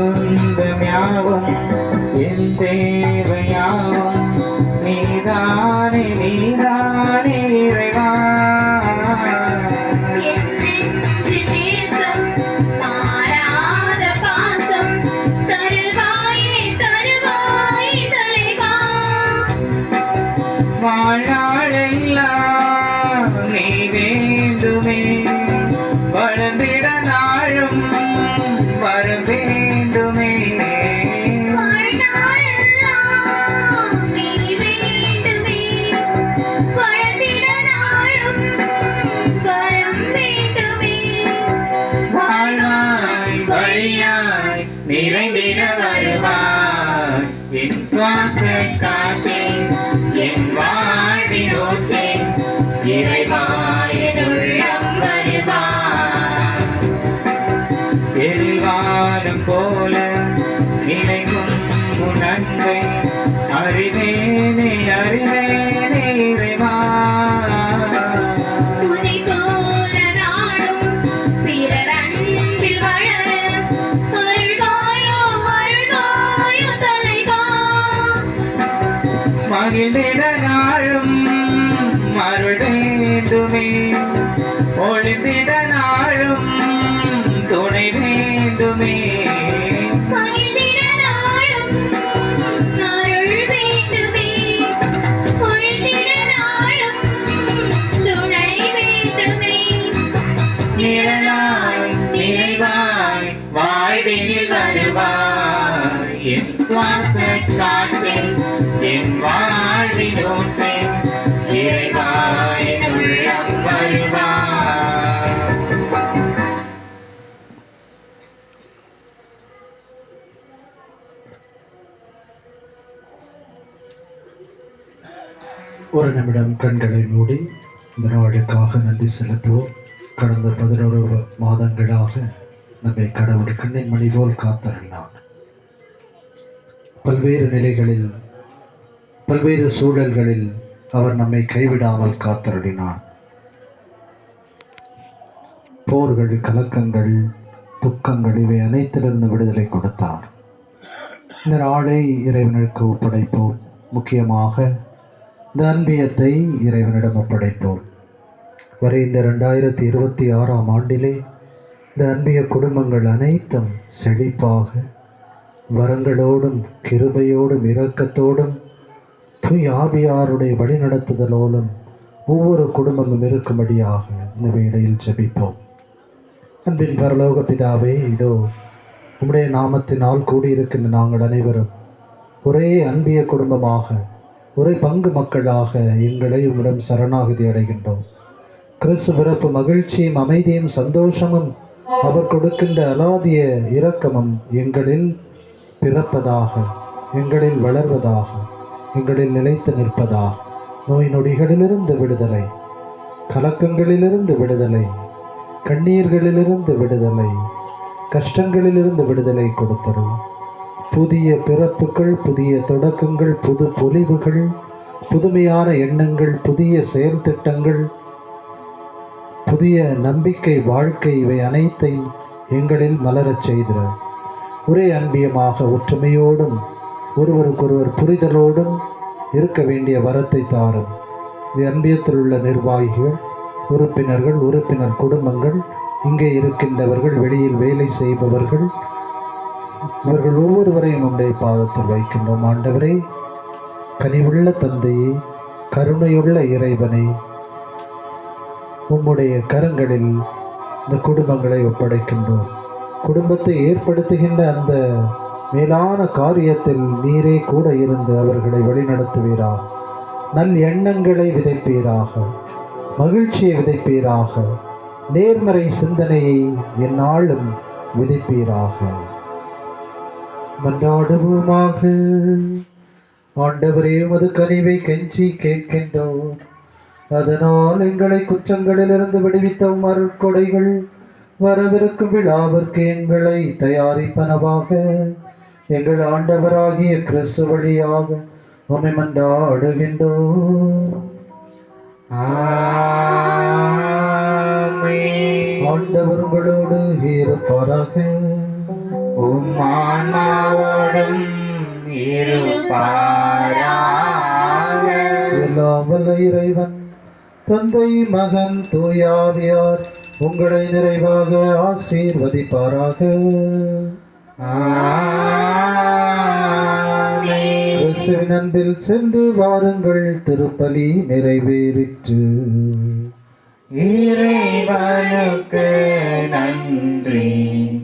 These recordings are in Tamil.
சொந்தம் யாவும் என் தேவையாவும் நீதானே நீதானே இறைவா. வாழ்நாளெல்லாம் நீ வேண்டுமே வளர்ந்தே வழியாய் நிறைந்திட வருவாய் என் சுவாச காற்றே மகிழ்ந்திட நாளும் அருள் வேண்டுமே. ஒளிந்திட நாளும் துணை வேண்டுமே. மகிழ்ந்திட நாளும் அருள் வேண்டுமே. பொழிந்திட நாளும் துணை நிழலாய் நினைவாய் வாழ்வினில் வருவாய். என் சுவாச காற்றே என் வாழ்வின் ஒரு நிமிடம் கண்களை மூடி இந்த நாளுக்காக நன்றி செலுத்துவோம். கடந்த பதினோரு மாதங்களாக நம்மை கடவுள் கண்ணை மணி போல் காத்தருளினார் பல்வேறு நிலைகளில் பல்வேறு சூழல்களில் அவர் நம்மை கைவிடாமல் காத்தருளினார். போர்கள் கலக்கங்கள் துக்கங்கள் இவை அனைத்திலிருந்து விடுதலை கொடுத்தார். இந்த நாளை இறைவனுக்கு ஒப்படைப்போம். முக்கியமாக இந்த அன்பியத்தை இறைவனிடம் ஒப்படைப்போம் வருகின்ற ரெண்டாயிரத்தி இருபத்தி ஆறாம் ஆண்டிலே இந்த அன்பிய குடும்பங்கள் அனைத்தும் செழிப்பாக வரங்களோடும் கிருபையோடும் இரக்கத்தோடும் தூய் ஆவியாருடைய வழிநடத்துதலோலும் ஒவ்வொரு குடும்பமும் இருக்கும்படியாக இந்த வேளையில் ஜெபிப்போம். அன்பின் பரலோக பிதாவே இதோ உம்முடைய நாமத்தினால் கூடியிருக்கின்ற நாங்கள் அனைவரும் ஒரே அன்பிய குடும்பமாக ஒரே பங்கு மக்களாக எங்களை உம்மிடம் சரணாகதி அடைகின்றோம். கிறிஸ்து பிறப்பு மகிழ்ச்சியும் அமைதியும் சந்தோஷமும் அவர் கொடுக்கின்ற அலாதிய இரக்கமும் எங்களில் பிறப்பதாக எங்களில் வளர்வதாக எங்களில் நிலைத்து நிற்பதா? நோய் நொடிகளிலிருந்து விடுதலை. கலக்கங்களிலிருந்து விடுதலை. கண்ணீர்களிலிருந்து விடுதலை. கஷ்டங்களிலிருந்து விடுதலை கொடுத்தரும். புதிய பிறப்புகள் புதிய தொடக்கங்கள் புது பொலிவுகள் புதுமையான எண்ணங்கள் புதிய செயல் திட்டங்கள் புதிய நம்பிக்கை வாழ்க்கை இவை அனைத்தையும் எங்களில் மலரச் செய்திட. ஒரே அன்பியமாக ஒற்றுமையோடும் ஒருவருக்கொருவர் புரிதலோடும் இருக்க வேண்டிய வரத்தை தாரும். எம்பியத்தில் உள்ள நிர்வாகிகள் உறுப்பினர்கள் உறுப்பினர் குடும்பங்கள் இங்கே இருக்கின்றவர்கள் வெளியில் வேலை செய்பவர்கள் இவர்கள் ஒவ்வொருவரையும் உடைய பாதத்தில் வைக்கின்றோம். ஆண்டவரே கனிவுள்ள தந்தையே கருணையுள்ள இறைவனை உம்முடைய கரங்களில் இந்த குடும்பங்களை ஒப்படைக்கின்றோம். குடும்பத்தை ஏற்படுத்துகின்ற அந்த மேலான காரியத்தில் நீரே கூட இருந்து அவர்களை வழிநடத்துவீராக நல் எண்ணங்களை விதைப்பீராக. மகிழ்ச்சியை விதைப்பீராக. நேர்மறை சிந்தனையை எந்நாளும் விதைப்பீராக. மன்றாடுவோமாக. ஆண்டவரே உமது கனிவை கெஞ்சி கேட்கின்றோம். அதனால் எங்களை குற்றங்களிலிருந்து விடுவித்த உம் வரவிருக்கும் விழாவிற்கு எங்களை தயாரிப்பனவாக. எங்கள் ஆண்டவராகிய கிறிஸ்து வழியாக உம்மை மன்றாடுகின்றோம் ஆமென். ஆண்டவர் உங்களோடு இருப்பாராக உம் ஆன்மாவோடும் இருப்பாராக எல்லாம் வல்ல இறைவன் தந்தை மகன் தூயாவியார் உங்களை நிறைவாக ஆசீர்வதிப்பாராக ஆமென். கிறிஸ்துவின் அன்பில் சென்று வாருங்கள் திருப்பலி நிறைவேறிற்று. இறைவனுக்கு நன்றி.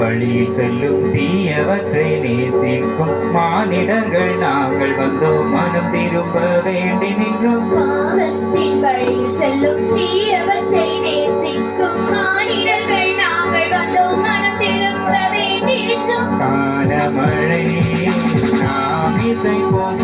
வழியில் செல்லும் தீயவற்றை நேசிக்கும் மானிடர்கள். நாங்கள் வந்தோம் மனம் திரும்ப வேண்டி நின்றோம். வழியில் செல்லும் தீயவற்றை நேசிக்கும் மானிடர்கள். நாங்கள் வந்தோம் மனம் திரும்ப வேண்டியிருக்கும் காலமழை நாம் இசைப்போம்.